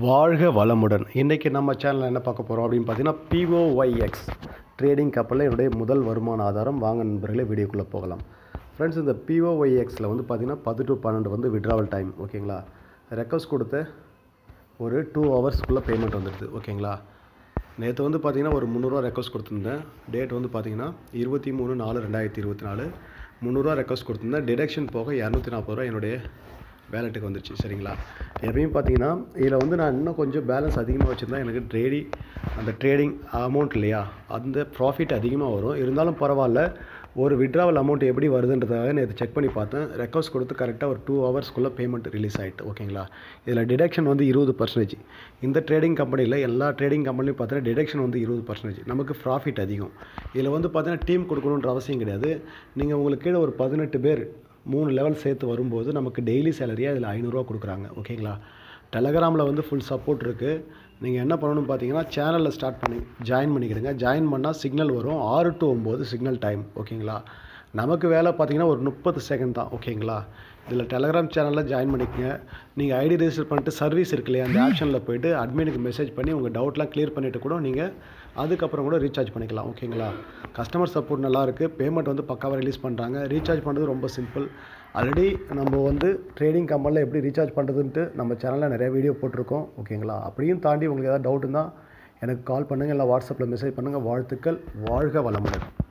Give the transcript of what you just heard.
வாழ்க வளமுடன். இன்றைக்கி நம்ம சேனலில் என்ன பார்க்க போகிறோம் அப்படின்னு பார்த்தீங்கன்னா பிஓஒய்எக்ஸ் ட்ரேடிங் கப்பலில் என்னுடைய முதல் வருமான ஆதாரம். வாங்க நண்பர்களே வீடியோக்குள்ளே போகலாம். ஃப்ரெண்ட்ஸ் இந்த பிஓஒய்எக்ஸில் வந்து பார்த்தீங்கன்னா பத்து டு பன்னெண்டு வந்து விட்ராவல் டைம் ஓகேங்களா? ரெக்வஸ்ட் கொடுத்த ஒரு டூ ஹவர்ஸ்க்குள்ளே பேமெண்ட் வந்துடுது ஓகேங்களா? நேற்று வந்து பார்த்தீங்கன்னா ஒரு முந்நூறுரூவா ரெக்வஸ்ட் கொடுத்துருந்தேன். டேட் வந்து பார்த்தீங்கன்னா இருபத்தி மூணு நாலு ரெண்டாயிரத்தி இருபத்தி நாலு. முந்நூறுரூவா ரெக்வஸ்ட் கொடுத்துருந்தேன். டிடக்ஷன் போக இரநூத்தி நாற்பது ரூபா என்னுடைய வேலெட்டுக்கு வந்துருச்சு சரிங்களா? எப்பயும் பார்த்தீங்கன்னா இதில் வந்து நான் இன்னும் கொஞ்சம் பேலன்ஸ் அதிகமாக வச்சுருந்தா எனக்கு ட்ரேடி அந்த ட்ரேடிங் அமௌண்ட் இல்லையா? அந்த ப்ராஃபிட் அதிகமாக வரும். இருந்தாலும் பரவாயில்ல ஒரு விட்ராவல் அமௌண்ட் எப்படி வருதுன்றதாக நேற்று செக் பண்ணி பார்த்தேன். ரெக்வஸ்ட் கொடுத்து கரெக்டாக ஒரு டூ ஹவர்ஸ்க்குள்ளே பேமெண்ட் ரிலீஸ் ஆகிட்டு ஓகேங்களா? இதில் டிடக்ஷன் வந்து இருபது பர்சன்டேஜ் இந்த ட்ரேடிங் கம்பெனியில் எல்லா ட்ரேடிங் கம்பெனிலையும் பார்த்தீங்கன்னா டிடக்ஷன் வந்து இருபது பர்சன்டேஜ் நமக்கு ப்ராஃபிட் அதிகம். இதில் வந்து பார்த்தீங்கன்னா டீம் கொடுக்கணுன்ற அவசியம் கிடையாது. நீங்கள் உங்களுக்கு கீழே ஒரு பதினெட்டு பேர் மூணு லெவல் சேர்த்து வரும்போது நமக்கு டெய்லி சேலரியாக இதில் ஐநூறுரூவா கொடுக்குறாங்க. ஓகேங்களா டெலகிராமில் வந்து ஃபுல் சப்போர்ட் இருக்குது நீங்கள் என்ன பண்ணணும்னு பார்த்தீங்கன்னா சேனலில் ஸ்டார்ட் பண்ணி ஜாயின் பண்ணிக்கிடுங்க. ஜாயின் பண்ணால் சிக்னல் வரும். ஆறு டு ஒம்பது சிக்னல் டைம் ஓகேங்களா நமக்கு வேலை பார்த்தீங்கன்னா ஒரு முப்பது செகண்ட் தான் ஓகேங்களா இதில் டெலகிராம் சேனலில் ஜாயின் பண்ணிக்கங்க. நீங்கள் ஐடி ரிஜிஸ்டர் பண்ணிட்டு சர்வீஸ் இருக்கு இல்லையா அந்த ஆப்ஷனில் போயிட்டு அட்மினுக்கு மெசேஜ் பண்ணி உங்கள் டவுட்லாம் க்ளியர் பண்ணிவிட்டு கூட நீங்கள் அதுக்கப்புறம் கூட ரீசார்ஜ் பண்ணிக்கலாம் ஓகேங்களா கஸ்டமர் சப்போர்ட் நல்லாயிருக்கு பேமெண்ட் வந்து பக்காவாக ரிலீஸ் பண்ணுறாங்க ரீசார்ஜ் பண்ணுறது ரொம்ப சிம்பிள் ஆல்ரெடி நம்ம வந்து ட்ரேடிங் கம்பெனியில் எப்படி ரீசார்ஜ் பண்ணுறதுன்ட்டு நம்ம சேனலில் நிறைய வீடியோ போட்டிருக்கோம் ஓகேங்களா அப்படியும் தாண்டி உங்களுக்கு ஏதாவது டவுட்டுன்னா இருந்தால் எனக்கு கால் பண்ணுங்கள் இல்லை வாட்ஸ்அப்பில் மெசேஜ் பண்ணுங்கள் வாழ்த்துக்கள். வாழ்க வளமுடன்.